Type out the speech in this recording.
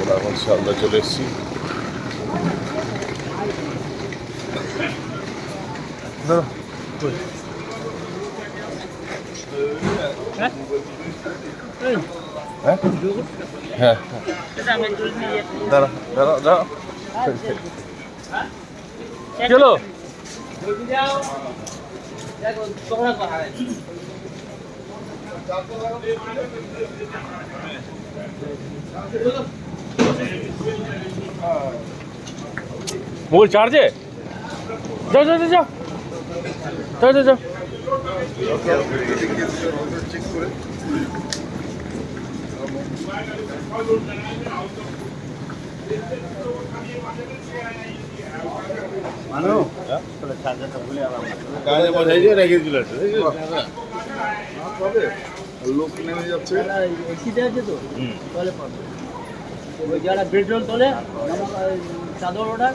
আমরা এখন শিয়ালদা চলে এসেছি দাঁড়া, কই? হ্যাঁ হ্যাঁ দাঁড়া দাঁড়া দাঁড়া চলো মোবাইল চার্জে? যাও যাও যাও যাও। যাও যাও লোক নেমে যাচ্ছে। তো তাহলে যারা বেডরোল তোলে চাদর ওঠার